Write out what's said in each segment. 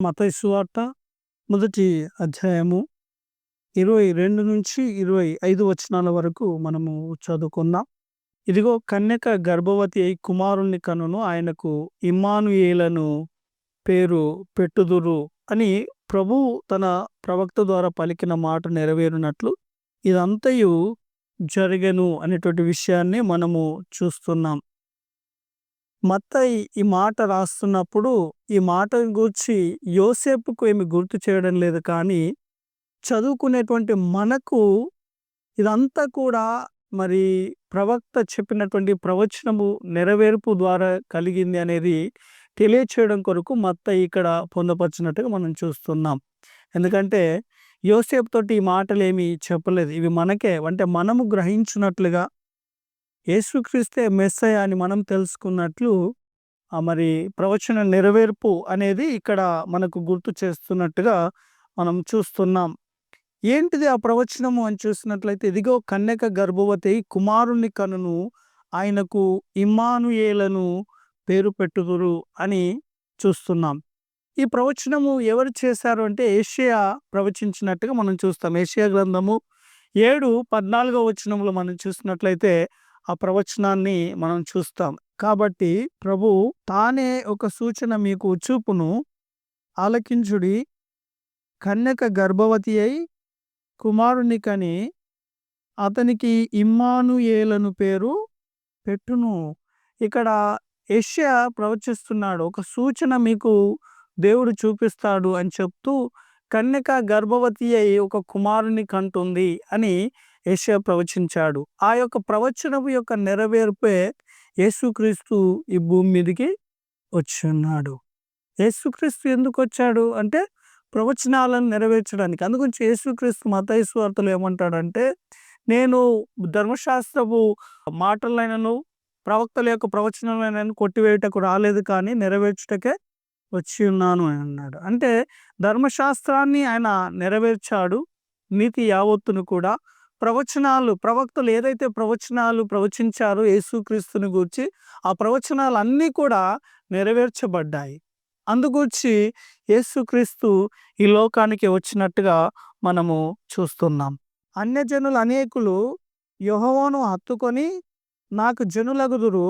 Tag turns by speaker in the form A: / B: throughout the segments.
A: మతయి సువార్త మొదటి అధ్యాయము ఇరవై రెండు నుంచి ఇరవై ఐదు వచనాల వరకు మనము చదువుకుందాం. ఇదిగో కన్యక గర్భవతి అయి కుమారుణ్ణి కనును ఆయనకు ఇమ్మానుయేలను పేరు పెట్టుదురు అని ప్రభువు తన ప్రవక్త ద్వారా పలికిన మాట నెరవేరినట్లు ఇదంతయు జరగను అనేటువంటి విషయాన్ని మనము చూస్తున్నాం. మత్తయి ఈ మాట రాస్తున్నప్పుడు ఈ మాటను గూర్చి యోసేపుకు ఏమి గుర్తు చేయడం లేదు కానీ చదువుకునేటువంటి మనకు ఇదంతా కూడా మరి ప్రవక్త చెప్పినటువంటి ప్రవచనము నెరవేర్పు ద్వారా కలిగింది అనేది తెలియచేయడం కొరకు మత్త ఇక్కడ పొందపరిచినట్టుగా మనం చూస్తున్నాం. ఎందుకంటే యోసేపు తోటి ఈ మాటలు ఏమి చెప్పలేదు. ఇవి మనకే అంటే మనము గ్రహించినట్లుగా యేసుక్రీస్తే మెస్సయ అని మనం తెలుసుకున్నట్లు ఆ మరి ప్రవచన నెరవేర్పు అనేది ఇక్కడ మనకు గుర్తు చేస్తున్నట్టుగా మనం చూస్తున్నాం. ఏంటిది ఆ ప్రవచనము అని చూసినట్లయితే ఇదిగో కన్యక గర్భవతి కుమారుని కనును ఆయనకు ఇమ్మానుయేలను పేరు పెట్టుదురు అని చూస్తున్నాం. ఈ ప్రవచనము ఎవరు చేశారు అంటే ఏషియా ప్రవచించినట్టుగా మనం చూస్తాం. ఏషియా గ్రంథము ఏడు పద్నాలుగో వచనంలో మనం చూసినట్లయితే ఆ ప్రవచనాన్ని మనం చూస్తాం. కాబట్టి ప్రభు తానే ఒక సూచన మీకు చూపును. ఆలకించుడి. కన్యక గర్భవతి అయి కుమారుని కని అతనికి ఇమ్మానుయేలను పేరు పెట్టును. ఇక్కడ యెషయా ప్రవచిస్తున్నాడు. ఒక సూచన మీకు దేవుడు చూపిస్తాడు అని చెప్తూ కన్యక గర్భవతి అయి ఒక కుమారుని కంటుంది అని ఏషియా ప్రవచించాడు. ఆ యొక్క ప్రవచనం యొక్క నెరవేర్పే యేసుక్రీస్తు ఈ భూమి మీదకి వచ్చి ఉన్నాడు యేసుక్రీస్తు ఎందుకు వచ్చాడు? అంటే ప్రవచనాలను నెరవేర్చడానికి. అందుగురించి యేసుక్రీస్తు మతైసు వార్తలు ఏమంటాడంటే నేను ధర్మశాస్త్రపు మాటలైనను ప్రవక్తల యొక్క ప్రవచనాలైనను కొట్టివేయటకు రాలేదు కానీ నెరవేర్చుటకే వచ్చి ఉన్నాను అని అన్నాడు. అంటే ధర్మశాస్త్రాన్ని ఆయన నెరవేర్చాడు. నీతి యావత్తును కూడా ప్రవచనాలు ప్రవక్తలు ఏదైతే ప్రవచనాలు ప్రవచించారో యేసుక్రీస్తుని గూర్చి ఆ ప్రవచనాలు అన్నీ కూడా నెరవేర్చబడ్డాయి. అందుగూర్చి యేసుక్రీస్తు ఈ లోకానికి వచ్చినట్టుగా మనము చూస్తున్నాం. అన్యజనులు అనేకులు యహోవాను హత్తుకొని నాకు జనులగుదురు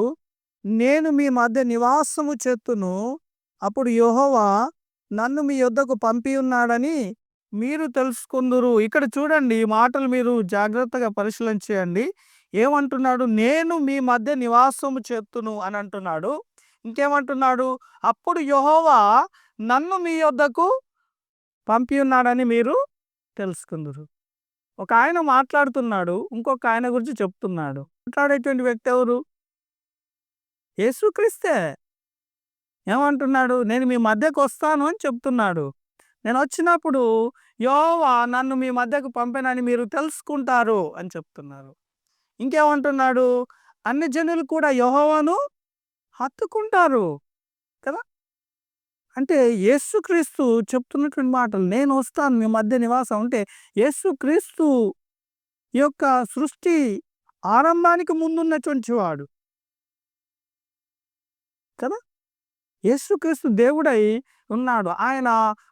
A: నేను మీ మధ్య నివాసము చేతును అప్పుడు యహోవా నన్ను మీ యొద్దకు పంపి ఉన్నాడని మీరు తెలుసుకుందురు. ఇక్కడ చూడండి ఈ మాటలు మీరు జాగ్రత్తగా పరిశీలన చేయండి. ఏమంటున్నాడు? నేను మీ మధ్య నివాసము చేతును అని అంటున్నాడు. ఇంకేమంటున్నాడు? అప్పుడు యహోవా నన్ను మీ యొద్దకు పంపి ఉన్నాడని మీరు తెలుసుకుందరు. ఒక ఆయన మాట్లాడుతున్నాడు. ఇంకొక ఆయన గురించి చెప్తున్నాడు. మాట్లాడేటువంటి వ్యక్తి ఎవరు? యేసుక్రీస్తే. ఏమంటున్నాడు? నేను మీ మధ్యకు వస్తాను అని చెప్తున్నాడు. నేను వచ్చినప్పుడు యోవా నన్ను మీ మధ్యకు పంపేనని మీరు తెలుసుకుంటారు అని చెప్తున్నారు. ఇంకేమంటున్నాడు? అన్ని జనులు కూడా యహోవాను హత్తుకుంటారు కదా? అంటే యేసుక్రీస్తు చెప్తున్నటువంటి మాటలు నేను వస్తాను మీ మధ్య నివాసం అంటే యేసుక్రీస్తు యొక్క సృష్టి ఆరంభానికి ముందున్నటువంటి వాడు. కదా? యేసుక్రీస్తు దేవుడై ఉన్నాడు. ఆయన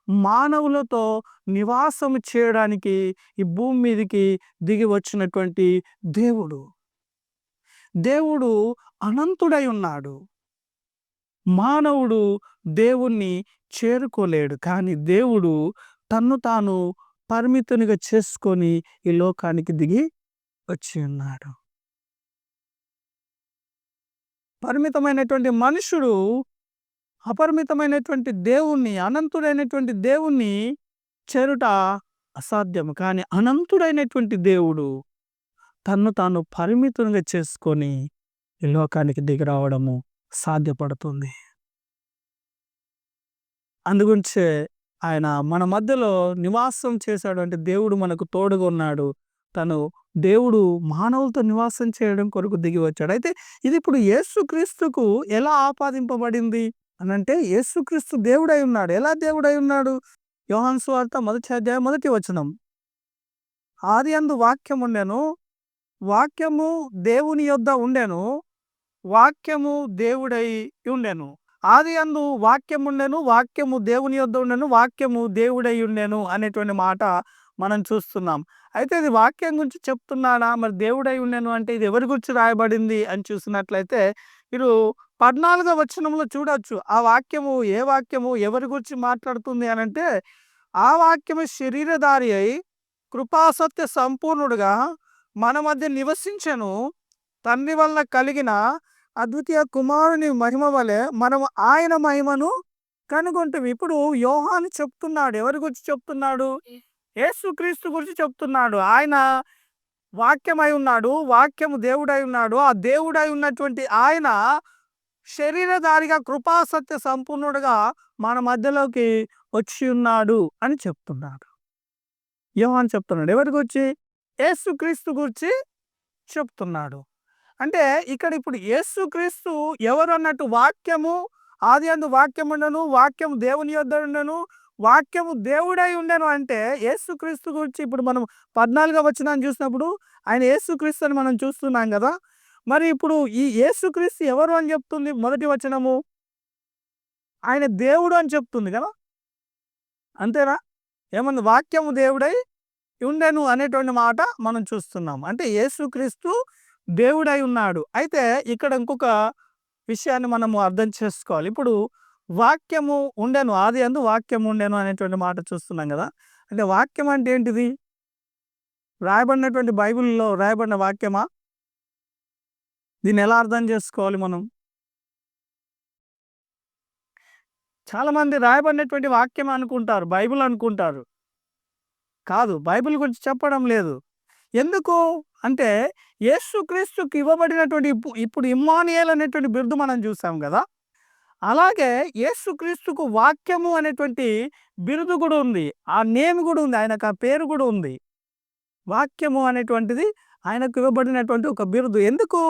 A: మానవులతో నివాసం చేయడానికి ఈ భూమి మీదకి దిగి వచ్చినటువంటి దేవుడు. దేవుడు అనంతుడై ఉన్నాడు. మానవుడు దేవుణ్ణి చేరుకోలేడు. కానీ దేవుడు తన్ను తాను పరిమితునిగా చేసుకొని ఈ లోకానికి దిగి వచ్చి ఉన్నాడు. పరిమితమైనటువంటి మనుషుడు అపరిమితమైనటువంటి దేవుణ్ణి అనంతుడైనటువంటి దేవుణ్ణి చేరుట అసాధ్యం కానీ అనంతుడైనటువంటి దేవుడు తన్ను తాను పరిమితునిగా చేసుకొని ఈ లోకానికి దిగిరావడము సాధ్యపడుతుంది. అందుగురించే ఆయన మన మధ్యలో నివాసం చేశాడు అంటే దేవుడు మనకు తోడుగా ఉన్నాడు. తను దేవుడు మానవులతో నివాసం చేయడం కొరకు దిగి వచ్చాడు. అయితే ఇది ఇప్పుడు యేసుక్రీస్తుకు ఎలా ఆపాదింపబడింది? అని అంటే యేసుక్రీస్తు దేవుడై ఉన్నాడు. ఎలా దేవుడై ఉన్నాడు? యోహాన్ సువార్త మొదటి అధ్యాయం మొదటి వచనం. ఆది అందు వాక్యం ఉండెను. వాక్యము దేవుని యొద్ద ఉండెను. వాక్యము దేవుడై ఉండెను. ఆది అందు వాక్యం ఉండెను. వాక్యము దేవుని యొద్ద ఉండెను. వాక్యము దేవుడై ఉండెను అనేటువంటి మాట మనం చూస్తున్నాం. అయితే ఇది వాక్యం గురించి చెప్తున్నాడా? మరి దేవుడై ఉండెను అంటే ఇది ఎవరి గురించి రాయబడింది అని చూసినట్లయితే మీరు పద్నాలుగో వచనంలో చూడొచ్చు. ఆ వాక్యము ఏ వాక్యము ఎవరి గురించి మాట్లాడుతుంది అని అంటే ఆ వాక్యము శరీరధారి అయి కృపాసత్య సంపూర్ణుడుగా మన మధ్య నివసించను. తండ్రి వల్ల కలిగిన అద్వితీయ కుమారుని మహిమ వలె మనం ఆయన మహిమను కనుగొంటాం ఇప్పుడు యోహాను చెప్తున్నాడు. ఎవరి గురించి చెప్తున్నాడు? యేసుక్రీస్తు గురించి చెప్తున్నాడు. ఆయన వాక్యమై ఉన్నాడు వాక్యము దేవుడై ఉన్నాడు. ఆ దేవుడై ఉన్నటువంటి ఆయన శరీరధారిగా కృపాసత్య సంపూర్ణుడుగా మన మధ్యలోకి వచ్చి ఉన్నాడు అని చెప్తున్నాడు. యోహాన్ చెప్తున్నాడు. ఎవరి గురించి యేసుక్రీస్తు గురించి చెప్తున్నాడు. అంటే ఇక్కడ ఇప్పుడు యేసుక్రీస్తు ఎవరు అన్నట్టు వాక్యము ఆది అందు వాక్యం ఉండను వాక్యం దేవుని యొద్ద ఉండను వాక్యము దేవుడై ఉండను అంటే యేసుక్రీస్తు గురించి ఇప్పుడు మనం పద్నాలుగో వచనాన్ని చూసినప్పుడు ఆయన యేసుక్రీస్తు అని మనం చూస్తున్నాం కదా మరి ఇప్పుడు ఈ యేసుక్రీస్తు ఎవరు అని చెప్తుంది మొదటి వచనము? ఆయన దేవుడు అని చెప్తుంది కదా? అంతేనా? ఏమన్నా వాక్యము దేవుడై ఉండెను అనేటువంటి మాట మనం చూస్తున్నాం. అంటే యేసుక్రీస్తు దేవుడై ఉన్నాడు. అయితే ఇక్కడ ఇంకొక విషయాన్ని మనము అర్థం చేసుకోవాలి. ఇప్పుడు వాక్యము ఉండెను ఆది అందు వాక్యం ఉండెను అనేటువంటి మాట చూస్తున్నాం కదా? అంటే వాక్యం అంటే ఏంటిది? రాయబడినటువంటి బైబిల్లో రాయబడిన వాక్యమా? దీన్ని ఎలా అర్థం చేసుకోవాలి మనం? చాలామంది రాయబడినటువంటి వాక్యం అనుకుంటారు బైబిల్ అనుకుంటారు. కాదు బైబిల్ గురించి చెప్పడం లేదు. ఎందుకు? అంటే యేసుక్రీస్తుకి ఇవ్వబడినటువంటి ఇప్పుడు ఇమ్మానియల్ అనేటువంటి బిరుదు మనం చూసాం కదా? అలాగే యేసుక్రీస్తుకు వాక్యము అనేటువంటి బిరుదు కూడా ఉంది. ఆ నేమ్ కూడా ఉంది ఆయనకు ఆ పేరు కూడా ఉంది. వాక్యము అనేటువంటిది ఆయనకు ఇవ్వబడినటువంటి ఒక బిరుదు. ఎందుకు?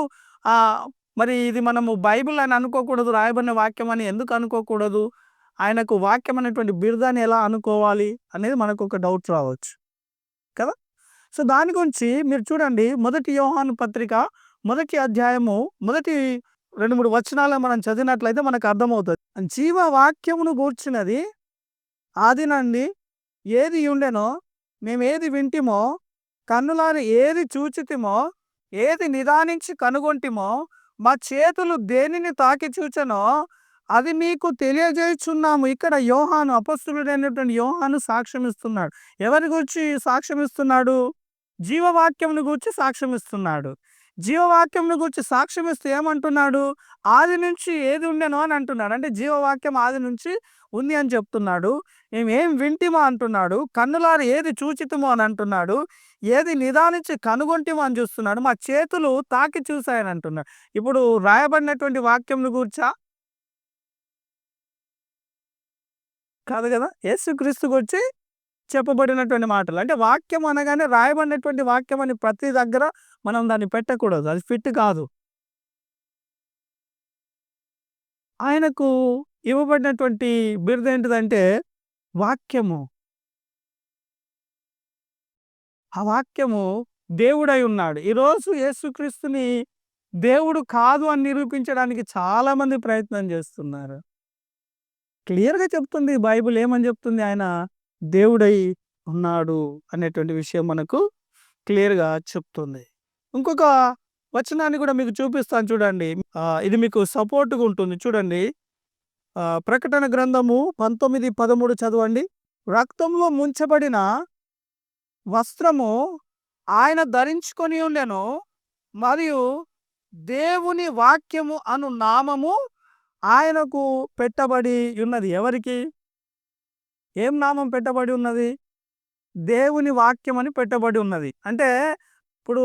A: మరి ఇది మనము బైబిల్ అని అనుకోకూడదు రాయబడిన వాక్యం అని ఎందుకు అనుకోకూడదు? ఆయనకు వాక్యం అనేటువంటి బిరుదాన్ని ఎలా అనుకోవాలి అనేది మనకు ఒక డౌట్ రావచ్చు. కదా? సో దాని గురించి మీరు చూడండి మొదటి యోహాను పత్రిక మొదటి అధ్యాయము మొదటి రెండు మూడు వచనాలు మనం చదివినట్లయితే మనకు అర్థమవుతుంది. జీవ వాక్యమును కూర్చున్నది ఆది నుండి ఏది ఉండెనో మేము ఏది వింటిమో కన్నులారి ఏది చూచితిమో ఏది నిదానించి కనుగొంటిమో మా చేతులు దేనిని తాకి చూచనో అది మీకు తెలియజేయుచున్నాము. ఇక్కడ యోహాను అపస్తుడైనటువంటి యోహాను సాక్ష్యం ఇస్తున్నాడు ఎవరి గురించి సాక్ష్యం ఇస్తున్నాడు జీవవాక్యంను గురించి సాక్ష్యం ఇస్తున్నాడు జీవవాక్యంను గురించి సాక్ష్యం ఇస్తే ఏమంటున్నాడు? ఆది నుంచి ఏది ఉండెనో అని అంటున్నాడు. అంటే జీవవాక్యం ఆది నుంచి ఉంది అని చెప్తున్నాడు. మేము ఏం వింటిమో అంటున్నాడు. కన్నులారి ఏది చూచితమో అని అంటున్నాడు. ఏది నిదానించి కనుగొంటిమో అని చూస్తున్నాడు. మా చేతులు తాకి చూశాయని అంటున్నాడు. ఇప్పుడు రాయబడినటువంటి వాక్యంను కూర్చా కాదు కదా? యేసుక్రీస్తు గురించి చెప్పబడినటువంటి మాటలు. అంటే వాక్యం అనగానే రాయబడినటువంటి వాక్యం అని ప్రతి దగ్గర మనం దాన్ని పెట్టకూడదు. అది ఫిట్ కాదు. ఆయనకు ఇవ్వబడినటువంటి బిరుదు ఏంటిదంటే వాక్యము. ఆ వాక్యము దేవుడై ఉన్నాడు. ఈరోజు యేసుక్రీస్తుని దేవుడు కాదు అని నిరూపించడానికి చాలా మంది ప్రయత్నం చేస్తున్నారు. క్లియర్గా చెప్తుంది బైబిల్ ఏమని చెప్తుంది ఆయన? దేవుడై ఉన్నాడు అనేటువంటి విషయం మనకు క్లియర్గా చెప్తుంది. ఇంకొక వచనాన్ని కూడా మీకు చూపిస్తాను చూడండి. ఇది మీకు సపోర్ట్గా ఉంటుంది. చూడండి. ప్రకటన గ్రంథము పంతొమ్మిది పదమూడు చదవండి. రక్తంలో ముంచబడిన వస్త్రము ఆయన ధరించుకొని ఉండెను మరియు దేవుని వాక్యము అను నామము ఆయనకు పెట్టబడి ఉన్నది. ఎవరికి? ఏం నామం పెట్టబడి ఉన్నది? దేవుని వాక్యం అని పెట్టబడి ఉన్నది. అంటే ఇప్పుడు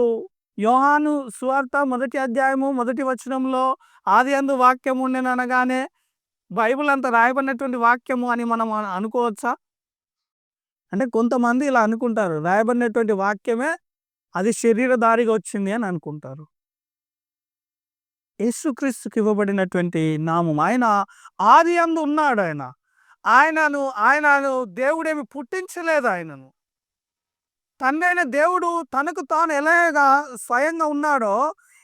A: యోహాను సువార్త మొదటి అధ్యాయము మొదటి వచనంలో ఆది అందు వాక్యం ఉండేని అనగానే బైబిల్ అంత రాయబడినటువంటి వాక్యము అని మనం అనుకోవచ్చా? అంటే కొంతమంది ఇలా అనుకుంటారు. రాయబడినటువంటి వాక్యమే అది శరీరధారిగా వచ్చింది అని అనుకుంటారు. యేసుక్రీస్తుకి ఇవ్వబడినటువంటి నామం. ఆయన ఆది అందు ఉన్నాడు ఆయన. ఆయనను ఆయనను దేవుడేమి పుట్టించలేదు ఆయనను. తండ్రైన దేవుడు తనకు తాను ఎలాగా స్వయంగా ఉన్నాడో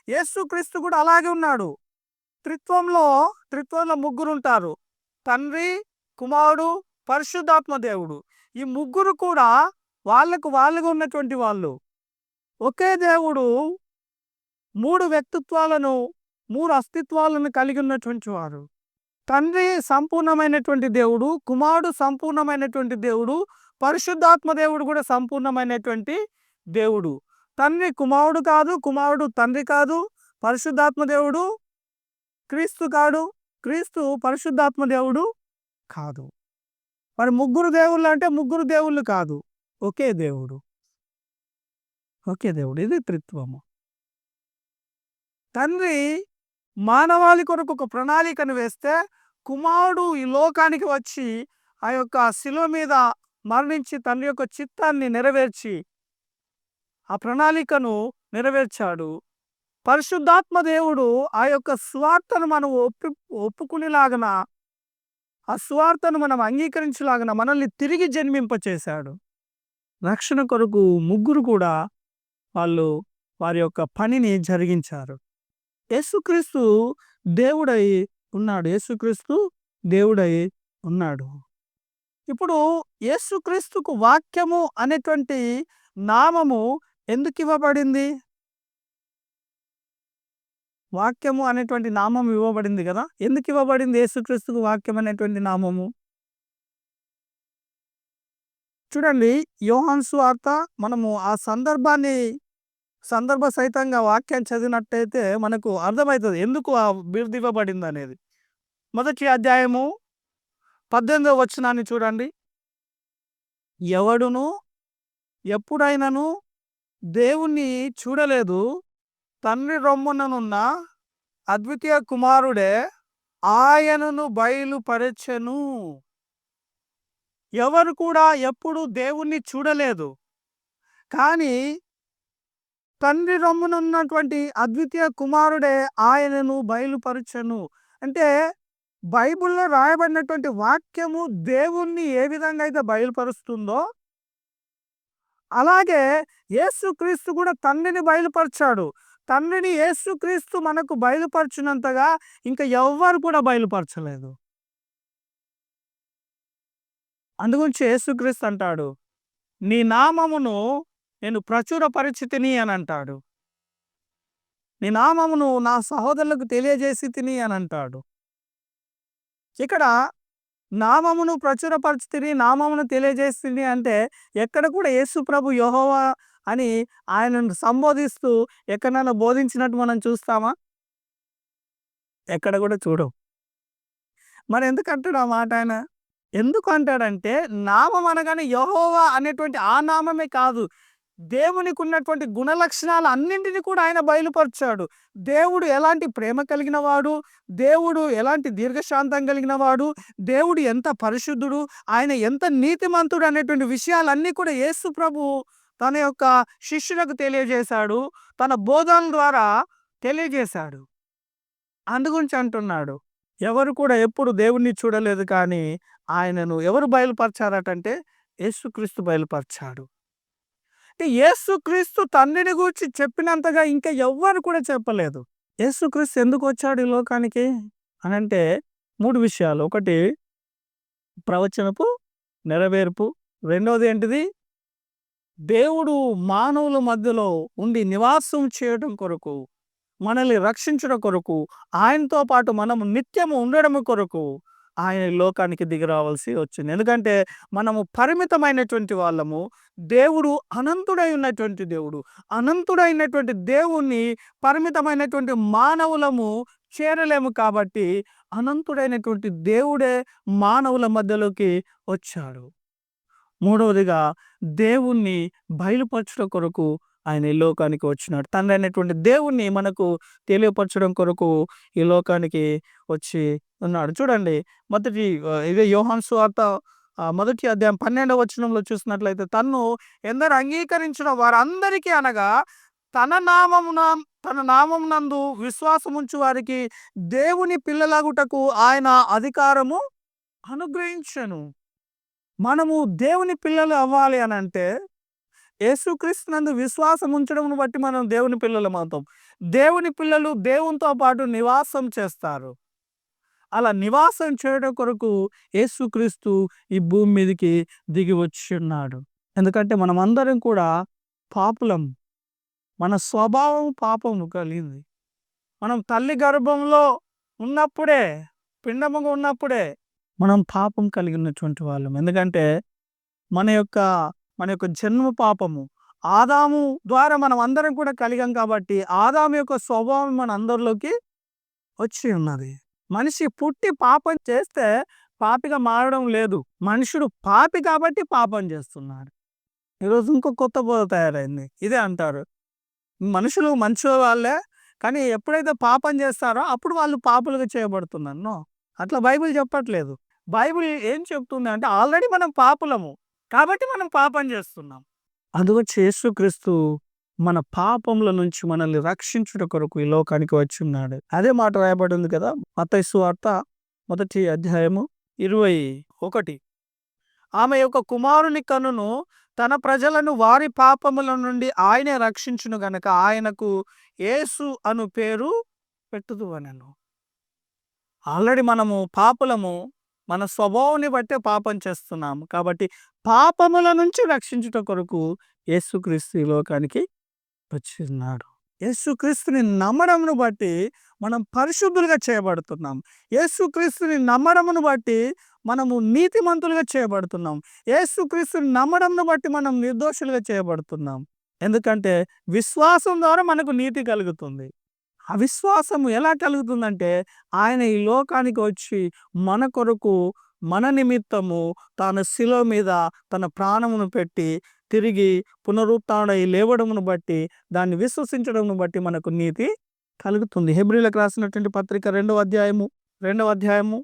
A: యేసుక్రీస్తు కూడా అలాగే ఉన్నాడు. త్రిత్వంలో త్రిత్వంలో ముగ్గురు ఉంటారు తండ్రి కుమారుడు పరిశుద్ధాత్మ దేవుడు. ఈ ముగ్గురు కూడా వాళ్ళకు వాళ్ళుగా ఉన్నటువంటి వాళ్ళు. ఒకే దేవుడు మూడు వ్యక్తిత్వాలను మూడు అస్తిత్వాలను కలిగి ఉన్నటువంటి వారు. తండ్రి సంపూర్ణమైనటువంటి దేవుడు కుమారుడు సంపూర్ణమైనటువంటి దేవుడు పరిశుద్ధాత్మ దేవుడు కూడా సంపూర్ణమైనటువంటి దేవుడు. తండ్రి కుమారుడు కాదు కుమారుడు తండ్రి కాదు పరిశుద్ధాత్మ దేవుడు క్రీస్తు కాడు క్రీస్తు పరిశుద్ధాత్మ దేవుడు కాదు. మరి ముగ్గురు దేవుళ్ళు అంటే ముగ్గురు దేవుళ్ళు కాదు. ఒకే దేవుడు. ఒకే దేవుడు. ఇది త్రిత్వము. తండ్రి మానవాళి కొరకు ఒక ప్రణాళికను వేస్తే కుమారుడు ఈ లోకానికి వచ్చి ఆ యొక్క శిలువ మీద మరణించి తండ్రి యొక్క చిత్తాన్ని నెరవేర్చి ఆ ప్రణాళికను నెరవేర్చాడు. పరిశుద్ధాత్మ దేవుడు ఆ యొక్క స్వార్థను మనం ఒప్పు ఒప్పుకునేలాగన ఆ స్వార్థను మనం అంగీకరించలాగన మనల్ని తిరిగి జన్మింపచేశాడు. రక్షణ కొరకు ముగ్గురు కూడా వాళ్ళు వారి యొక్క పనిని జరిగించారు. యేసుక్రీస్తు దేవుడై ఉన్నాడు. యేసుక్రీస్తు దేవుడై ఉన్నాడు. ఇప్పుడు యేసుక్రీస్తుకు వాక్యము అనేటువంటి నామము ఎందుకు ఇవ్వబడింది? వాక్యము అనేటువంటి నామం ఇవ్వబడింది కదా? ఎందుకు ఇవ్వబడింది యేసుక్రీస్తుకు వాక్యం అనేటువంటి నామము? చూడండి యోహాన్సు వార్త మనము ఆ సందర్భాన్ని సందర్భ సహితంగా వాక్యం చదివినట్టయితే మనకు అర్థమవుతుంది. ఎందుకు ఆ బిరుదు ఇవ్వబడింది అనేది మొదటి అధ్యాయము పద్దెనిమిదవ వచనాన్ని చూడండి. ఎవడును ఎప్పుడైనాను దేవుణ్ణి చూడలేదు. తండ్రి రొమ్ముననున్న అద్వితీయ కుమారుడే ఆయనను బయలుపరచెను. ఎవరు కూడా ఎప్పుడు దేవుణ్ణి చూడలేదు. కానీ తండ్రి రొమ్మునున్నటువంటి అద్వితీయ కుమారుడే ఆయనను బయలుపరచను. అంటే బైబిల్లో రాయబడినటువంటి వాక్యము దేవుణ్ణి ఏ విధంగా అయితే బయలుపరుస్తుందో అలాగే యేసుక్రీస్తు కూడా తండ్రిని బయలుపరిచాడు. తండ్రిని యేసుక్రీస్తు మనకు బయలుపరిచినంతగా ఇంకా ఎవ్వరు కూడా బయలుపరచలేదు. అందుగురించి యేసుక్రీస్తు అంటాడు నీ నామమును నేను ప్రచుర పరిచితిని అని అంటాడు. నీ నామమును నా సహోదరులకు తెలియజేసి తిని అని అంటాడు. ఇక్కడ నామమును ప్రచురపరిచితిని నామమును తెలియజేస్తుంది అంటే ఎక్కడ కూడా యేసు ప్రభు యోహోవా అని ఆయనను సంబోధిస్తూ ఎక్కడైనా బోధించినట్టు మనం చూస్తామా? ఎక్కడ కూడా చూడవు. మరి ఎందుకు అంటాడు ఆ మాట ఆయన? ఎందుకు అంటాడంటే నామం అనగానే యహోవా అనేటువంటి ఆ నామమే కాదు. దేవునికి ఉన్నటువంటి గుణ లక్షణాలు అన్నింటినీ కూడా ఆయన బయలుపరిచాడు. దేవుడు ఎలాంటి ప్రేమ కలిగిన వాడు దేవుడు ఎలాంటి దీర్ఘశాంతం కలిగిన వాడు దేవుడు ఎంత పరిశుద్ధుడు? ఆయన ఎంత నీతిమంతుడు అనేటువంటి విషయాలన్నీ కూడా యేసు ప్రభు తన యొక్క శిష్యులకు తెలియజేశాడు. తన బోధన ద్వారా తెలియజేశాడు. అందుగురించి అంటున్నాడు. ఎవరు కూడా ఎప్పుడు దేవుణ్ణి చూడలేదు కానీ ఆయనను ఎవరు బయలుపరిచారటంటే యేసుక్రీస్తు బయలుపరిచాడు. యేసుక్రీస్తు తండ్రిని గురించి చెప్పినంతగా ఇంకా ఎవ్వరు కూడా చెప్పలేదు. యేసుక్రీస్తు ఎందుకు వచ్చాడు ఈ లోకానికి? అని అంటే మూడు విషయాలు. ఒకటి ప్రవచనపు నెరవేర్పు. రెండవది ఏంటిది? దేవుడు మానవుల మధ్యలో ఉండి నివాసం చేయడం కొరకు మనల్ని రక్షించడం కొరకు ఆయనతో పాటు మనం నిత్యము ఉండడం కొరకు ఆయన లోకానికి దిగిరావాల్సి వచ్చింది. ఎందుకంటే మనము పరిమితమైనటువంటి వాళ్ళము. దేవుడు అనంతుడై ఉన్నటువంటి దేవుడు. అనంతుడైనటువంటి దేవుణ్ణి పరిమితమైనటువంటి మానవులము చేరలేము కాబట్టి అనంతుడైనటువంటి దేవుడే మానవుల మధ్యలోకి వచ్చాడు. మూడవదిగా దేవుణ్ణి బయలుపరచడం కొరకు ఆయన ఈ లోకానికి వచ్చినాడు. తండ్రి అయినటువంటి దేవుణ్ణి మనకు తెలియపరచడం కొరకు ఈ లోకానికి వచ్చి ఉన్నాడు. చూడండి మొదటి ఇదే యోహాన్ సువార్త మొదటి అధ్యాయం పన్నెండవ వచనంలో చూసినట్లయితే తన్ను ఎందరు అంగీకరించిన వారందరికీ అనగా తన నామమున తన నామమునందు విశ్వాసముంచు వారికి దేవుని పిల్లలగుటకు ఆయన అధికారము అనుగ్రహించను. మనము దేవుని పిల్లలు అవ్వాలి అని అంటే యేసుక్రీస్తునందు విశ్వాసం ఉంచడం బట్టి మనం దేవుని పిల్లలు అవుతాం దేవుని పిల్లలు దేవునితో పాటు నివాసం చేస్తారు. అలా నివాసం చేయడం కొరకు యేసుక్రీస్తు ఈ భూమి మీదకి దిగి వచ్చున్నాడు. ఎందుకంటే మనమందరం కూడా పాపులం. మన స్వభావం పాపము కలిగింది. మనం తల్లి గర్భంలో ఉన్నప్పుడే, పిండముగా ఉన్నప్పుడే మనం పాపం కలిగినటువంటి వాళ్ళం. ఎందుకంటే మన యొక్క మన యొక్క జన్మ పాపము. ఆదాము ద్వారా మనం అందరం కూడా కలిగాం కాబట్టి ఆదాము యొక్క స్వభావం మన అందరిలోకి వచ్చి ఉన్నది. మనిషి పుట్టి పాపం చేస్తే పాపిగా మారడం లేదు. మనుషుడు పాపి కాబట్టి పాపం చేస్తున్నాడు. ఈరోజు ఇంకో కొత్త బోధ తయారైంది. ఇదే అంటారు. మనుషులు మంచి వాళ్ళే. కానీ ఎప్పుడైతే పాపం చేస్తారో అప్పుడు వాళ్ళు పాపులుగా చేయబడుతున్నారు. అట్లా బైబిల్ చెప్పట్లేదు. బైబిల్ ఏం చెప్తుంది అంటే ఆల్రెడీ మనం పాపులము. కాబట్టి మనం పాపం చేస్తున్నాం. అందువచ్చి యేసుక్రీస్తు మన పాపముల నుంచి మనల్ని రక్షించుట కొరకు ఈ లోకానికి వచ్చి ఉన్నాడు అదే మాట రాయబడి ఉంది కదా! మతైసు వార్త మొదటి అధ్యాయము 21. ఆమె యొక్క కుమారుని కనును తన ప్రజలను వారి పాపముల నుండి ఆయనే రక్షించును గనక ఆయనకు యేసు అను పేరు పెట్టుదువనెను. ఆల్రెడీ మనము పాపులము. మన స్వభావాన్ని బట్టే పాపం చేస్తున్నాము. కాబట్టి పాపముల నుంచి రక్షించుట కొరకు యేసుక్రీస్తు ఈ లోకానికి వచ్చిన్నాడు. యేసుక్రీస్తుని నమ్మడమును బట్టి మనం పరిశుద్ధులుగా చేయబడుతున్నాం. యేసుక్రీస్తుని నమ్మడమును బట్టి మనము నీతిమంతులుగా చేయబడుతున్నాం. యేసుక్రీస్తుని నమ్మడంను బట్టి మనం నిర్దోషులుగా చేయబడుతున్నాం. ఎందుకంటే విశ్వాసం ద్వారా మనకు నీతి కలుగుతుంది. అవిశ్వాసము ఎలా కలుగుతుందంటే ఆయన ఈ లోకానికి వచ్చి మన కొరకు మన నిమిత్తము తాను శిలో మీద తన ప్రాణమును పెట్టి తిరిగి పునరుత్డై లేవడమును బట్టి దాన్ని విశ్వసించడమును బట్టి మనకు నీతి కలుగుతుంది. హెబ్రిలకు రాసినటువంటి పత్రిక రెండవ అధ్యాయము రెండవ అధ్యాయము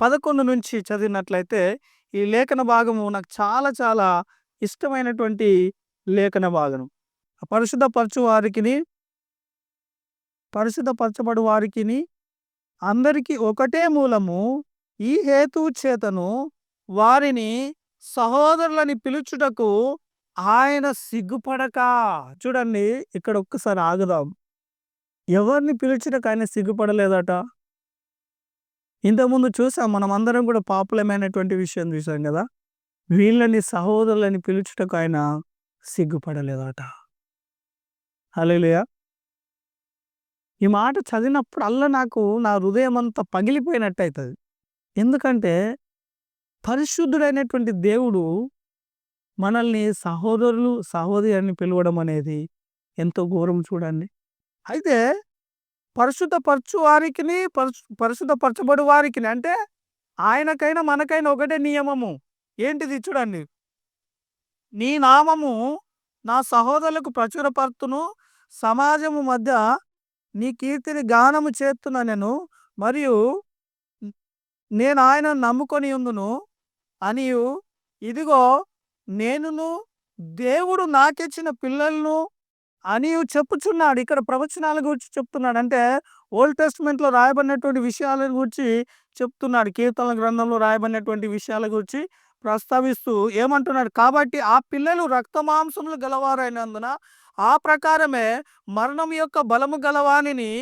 A: 11 నుంచి చదివినట్లయితే ఈ లేఖన భాగము నాకు చాలా చాలా ఇష్టమైనటువంటి లేఖన భాగం. పరిశుద్ధపరచు వారికిని పరిశుద్ధపరచబడు వారికిని అందరికీ ఒకటే మూలము. ఈ హేతు చేతను వారిని సహోదరులని పిలుచుటకు ఆయన సిగ్గుపడక చూడండి ఇక్కడ ఒక్కసారి ఆగుదాం. ఎవరిని పిలిచినకు ఆయన సిగ్గుపడలేదట. ఇంతకుముందు చూసాం మనం అందరం కూడా పాపులమైనటువంటి విషయం చూసాం కదా! వీళ్ళని సహోదరులని పిలుచుటకు ఆయన సిగ్గుపడలేదట. హల్లెలూయా! ఈ మాట చదివినప్పుడల్లా నాకు నా హృదయం అంత పగిలిపోయినట్టయితది. ఎందుకంటే పరిశుద్ధుడైనటువంటి దేవుడు మనల్ని సహోదరులు, సహోదరి అని పిలవడం అనేది ఎంతో ఘోరం చూడండి. అయితే పరిశుద్ధపరచు వారికి పరిశు పరిశుద్ధపరచబడి వారికి అంటే ఆయనకైనా మనకైనా ఒకటే నియమము. ఏంటిది చూడండి. నీ నామము నా సహోదరులకు ప్రచురపర్తును సమాజము మధ్య నీ కీర్తిని గానము చేస్తున్నా నేను మరియు నేను ఆయనను నమ్ముకొని ఉందును అనియు ఇదిగో నేనును దేవుడు నాకిచ్చిన పిల్లలను అనియు చెప్పుచున్నాడు. ఇక్కడ ప్రవచనాల గురించి చెప్తున్నాడు. అంటే ఓల్డ్ టెస్ట్మెంట్లో రాయబడినటువంటి విషయాల గురించి చెప్తున్నాడు. కీర్తనల గ్రంథంలో రాయబడినటువంటి విషయాల గురించి ప్రస్తావిస్తూ ఏమంటున్నాడు కాబట్టి ఆ పిల్లలు రక్తమాంసములు గలవారైనందున ఆ ప్రకారమే మరణం యొక్క బలము గలవానిని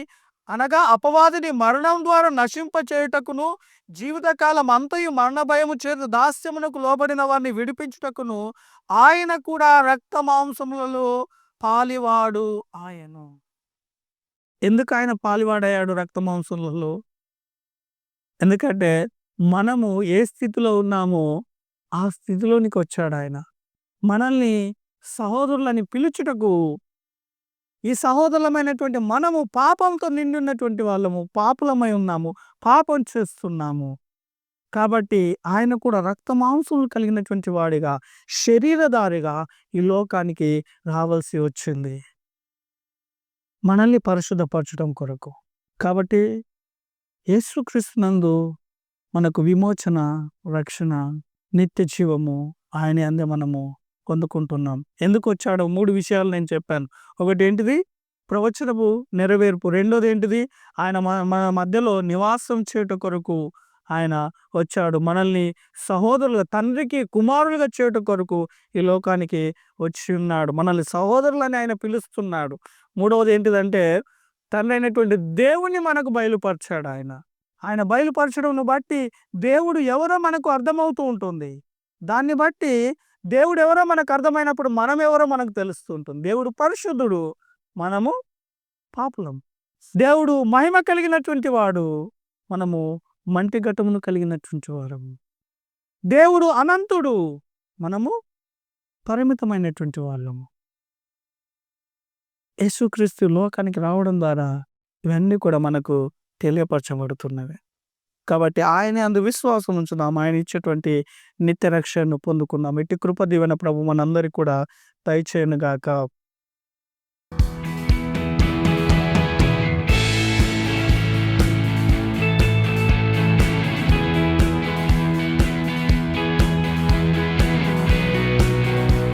A: అనగా అపవాదిని మరణం ద్వారా నశింపచేయుటకును జీవితకాలం అంతయు మరణ భయము చేత దాస్యమునకు లోబడిన వారిని విడిపించుటకును ఆయన కూడా రక్త మాంసములలో పాలివాడు ఆయను. ఎందుకు ఆయన పాలివాడయ్యాడు రక్త మాంసములలో ఎందుకంటే మనము ఏ స్థితిలో ఉన్నామో ఆ స్థితిలోనికి వచ్చాడు ఆయన మనల్ని సహోదరులని పిలుచుటకు ఈ సహోదరులమైనటువంటి మనము పాపంతో నిండున్నటువంటి వాళ్ళము. పాపులమై ఉన్నాము. పాపం చేస్తున్నాము. కాబట్టి ఆయన కూడా రక్తమాంసములు కలిగినటువంటి వాడిగా శరీరధారిగా ఈ లోకానికి రావాల్సి వచ్చింది. మనల్ని పరిశుద్ధపరచడం కొరకు. కాబట్టి యేసుక్రీస్తునందు మనకు విమోచన, రక్షణ, నిత్య జీవము ఆయన అందే మనము పొందుకుంటున్నాం. ఎందుకు వచ్చాడో మూడు విషయాలు నేను చెప్పాను. ఒకటేంటిది? ప్రవచనము నెరవేర్పు. రెండోదేంటిది? ఆయన మన మధ్యలో నివాసం చేయుట కొరకు ఆయన వచ్చాడు. మనల్ని సహోదరులుగా తండ్రికి కుమారులుగా చేయట కొరకు ఈ లోకానికి వచ్చి ఉన్నాడు. మనల్ని సహోదరులని ఆయన పిలుస్తున్నాడు. మూడవది ఏంటిదంటే తండ్రి అయినటువంటి దేవుని మనకు బయలుపరిచాడు ఆయన. ఆయన బయలుపరచడం బట్టి దేవుడు ఎవరో మనకు అర్థమవుతూ ఉంటుంది. దాన్ని బట్టి దేవుడు ఎవరో మనకు అర్థమైనప్పుడు మనం ఎవరో మనకు తెలుస్తూ ఉంటుంది దేవుడు పరిశుద్ధుడు మనము పాపులం. దేవుడు మహిమ కలిగినటువంటి వాడు మనము మంటి ఘటమును కలిగినటువంటి వారము దేవుడు అనంతుడు మనము పరిమితమైనటువంటి వాళ్ళము. యేసుక్రీస్తు లోకానికి రావడం ద్వారా ఇవన్నీ కూడా మనకు తెలియపరచబడుతున్నవి. కాబట్టి ఆయన అందు విశ్వాసం ఉంచుదాం. ఆయన ఇచ్చేటువంటి నిత్య రక్షణను పొందుకుందాం. ఇటు కృప దీవెన ప్రభు మనందరికీ కూడా దయచేయను గాక